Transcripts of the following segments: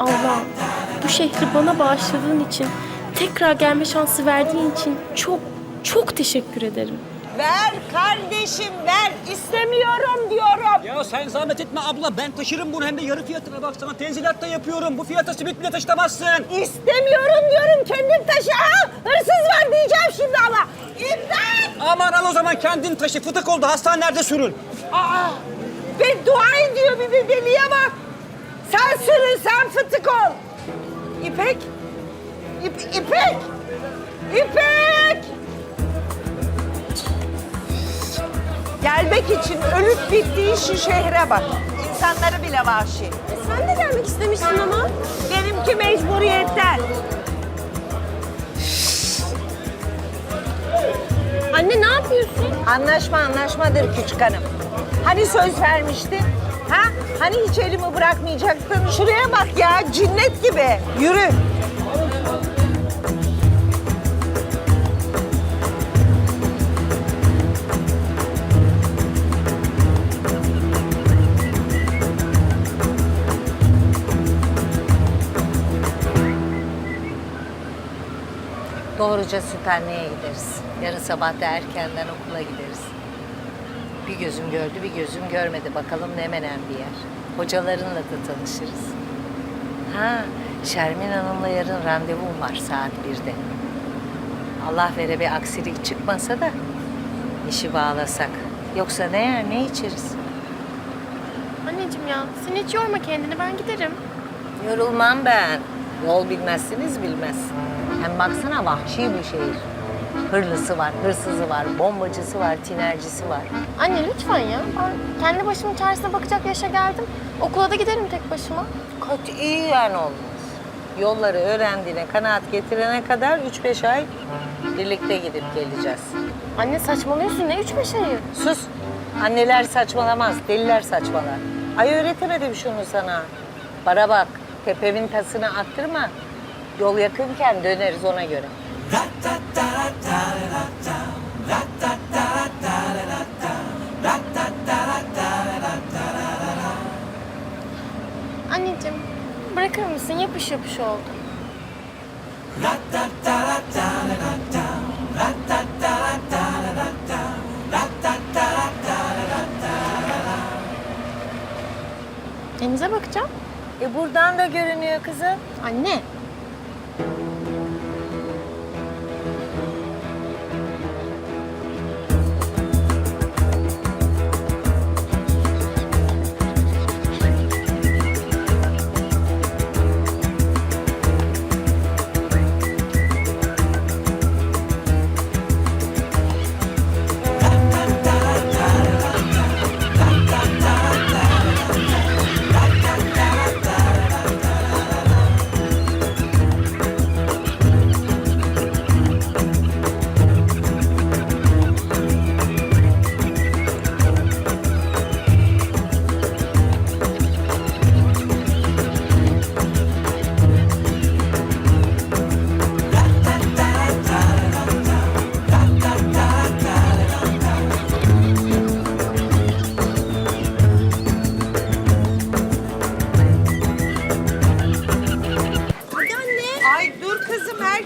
Allah'ım bu şehri bana bağışladığın için, tekrar gelme şansı verdiğin için çok çok teşekkür ederim. Ver kardeşim ver. İstemiyorum diyorum. Ya sen zahmet etme abla ben taşırım bunu hem de yarı fiyatına bak sana tenzilat da yapıyorum. Bu fiyata simit bile taşıtamazsın. İstemiyorum diyorum. Kendim taşı. Aa, hırsız var diyeceğim şimdi ama. İmdat! Aman al o zaman kendin taşı fıtık oldu hastanelerde sürün. Aa, beddua ediyor bir de deliye bak. Sen sürün, sen fıtık ol. İpek, İp, İpek, İpek. Gelmek için ölüp bittiği şu şehre bak. İnsanları bile vahşi. Sen de gelmek istemiştin ama. Benimki mecburiyetten. Anne ne yapıyorsun? Anlaşma anlaşmadır küçük hanım. Hani söz vermiştin? Ha? Hani hiç bırakmayacaktın? Şuraya bak ya cinnet gibi. Yürü. Doğruca Süperne'ye gideriz. Yarın sabah da erkenden okula gideriz. Bir gözüm gördü, bir gözüm görmedi. Bakalım ne menen bir yer. Hocalarınla da tanışırız. Ha, Şermin Hanım'la yarın randevum var saat birde. Allah vere bir aksilik çıkmasa da işi bağlasak. Yoksa ne yer ne içeriz? Anneciğim ya sen hiç yorma kendini ben giderim. Yorulmam ben. Yol bilmezsiniz bilmez. Hem baksana vahşi bir şehir. Hırlısı var, hırsızı var, bombacısı var, tinercisi var. Anne lütfen ya. Ben kendi başımın çaresine bakacak yaşa geldim. Okula da giderim tek başıma. Katiyen olmaz. Yolları öğrendiğine, kanaat getirene kadar üç beş ay birlikte gidip geleceğiz. Anne saçmalıyorsun ne üç beş ayı? Sus! Anneler saçmalamaz, deliler saçmalar. Ay öğretemedim şunu sana. Bara bak, tepemin tasını attırma. Yol yakınken döneriz ona göre. Anneciğim bırakır mısın yapış yapış oldu. Denize bakacağım. E buradan da görünüyor kızım. Anne.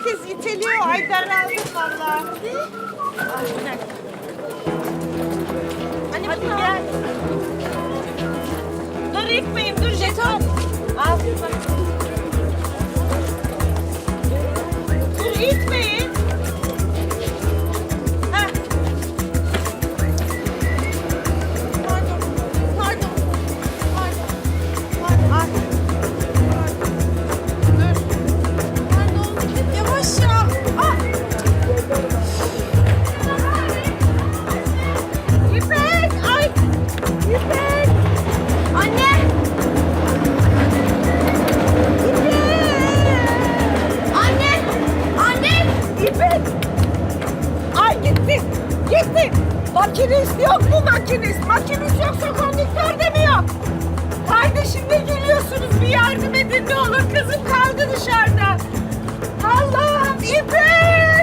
Herkes iteliyor. Ay daraldım vallahi. Anne Hadi gel. Dur itmeyin dur jeton. Al. Makinist yok mu makinist? Makinist yoksa konduktör de mi yok? Kardeşim ne gülüyorsunuz? Bir yardım edin ne olur. Kızım kaldı dışarıda. Allah'ım İpek!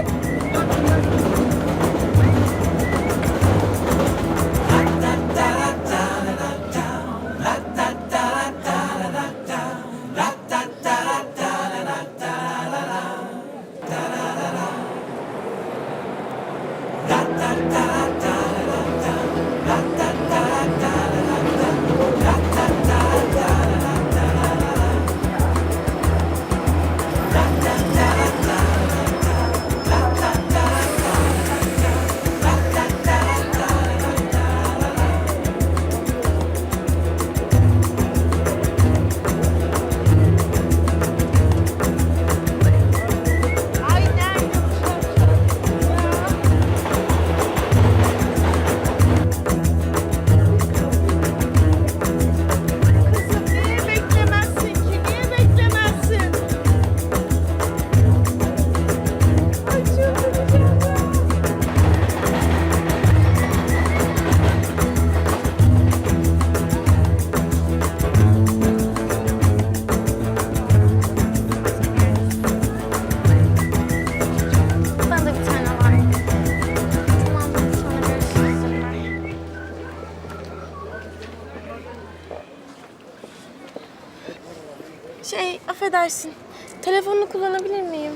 Şey, affedersin. Telefonunu kullanabilir miyim?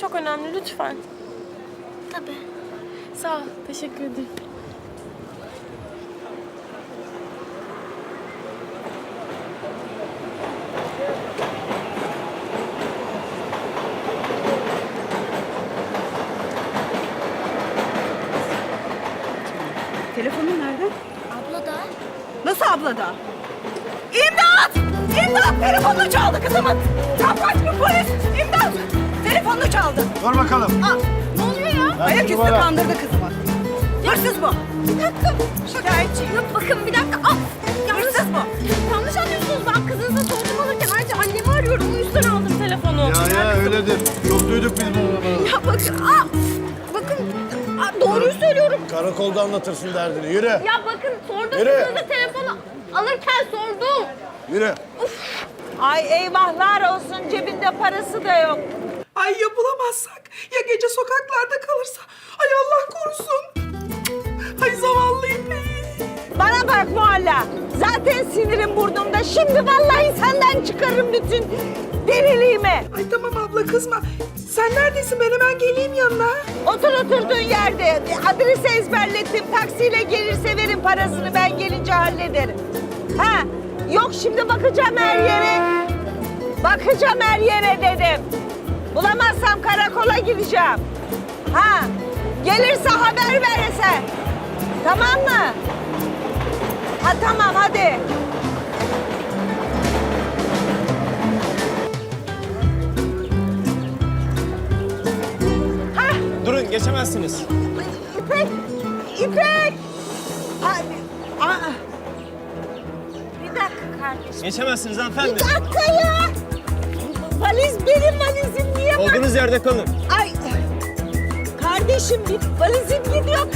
Çok önemli, lütfen. Tabii. Sağ ol, teşekkür ederim. Telefonun nerede? Abla da. Nasıl ablada? İmdat! İmdat! Telefonunu çaldı kızımın. Kapaç mı polis? İmdat! Telefonunu çaldı. Dur bakalım. Aa, ne oluyor ya? Ayaküstü numara. kandırdı kızımı. Hırsız bu. Bir dakika. Şikayetçiyim. Yok bakın bir dakika. Ah, Hırsız bu. yanlış anlıyorsunuz. Ben kızınıza sordum alırken ayrıca annemi arıyorum. O yüzden aldım telefonu. Ya ya öyledir. Çok duyduk biz bunu. Ya bakın. Aa, bakın. Aa, doğruyu söylüyorum. Karakolda anlatırsın derdini. Yürü. Ya bakın sordum Yürü. kızınıza telefonu alırken sordum. Yürü. Ay eyvahlar olsun cebinde parası da yok. Ay ya bulamazsak? Ya gece sokaklarda kalırsa? Ay Allah korusun. Ay zavallı İpek. Bana bak Mualla. Zaten sinirim burnumda. Şimdi vallahi senden çıkarırım bütün deliliğimi. Ay tamam abla kızma. Sen neredesin? Ben hemen geleyim yanına. Otur oturduğun yerde. Adresi ezberlettim. Taksiyle gelirse verin parasını. Ben gelince hallederim. Ha? Yok şimdi bakacağım her yere. Bakacağım her yere dedim. Bulamazsam karakola gideceğim. Ha? Gelirse haber verirse. Tamam mı? Ha tamam hadi. Ha? Durun geçemezsiniz. İpek! İpek! Hadi. Aa. Bir kardeşim. Geçemezsiniz Bir hanımefendi. dakika ya! Valiz benim valizim niye? Olduğunuz yerde kalın. Ay! Kardeşim bir valizim gidiyor.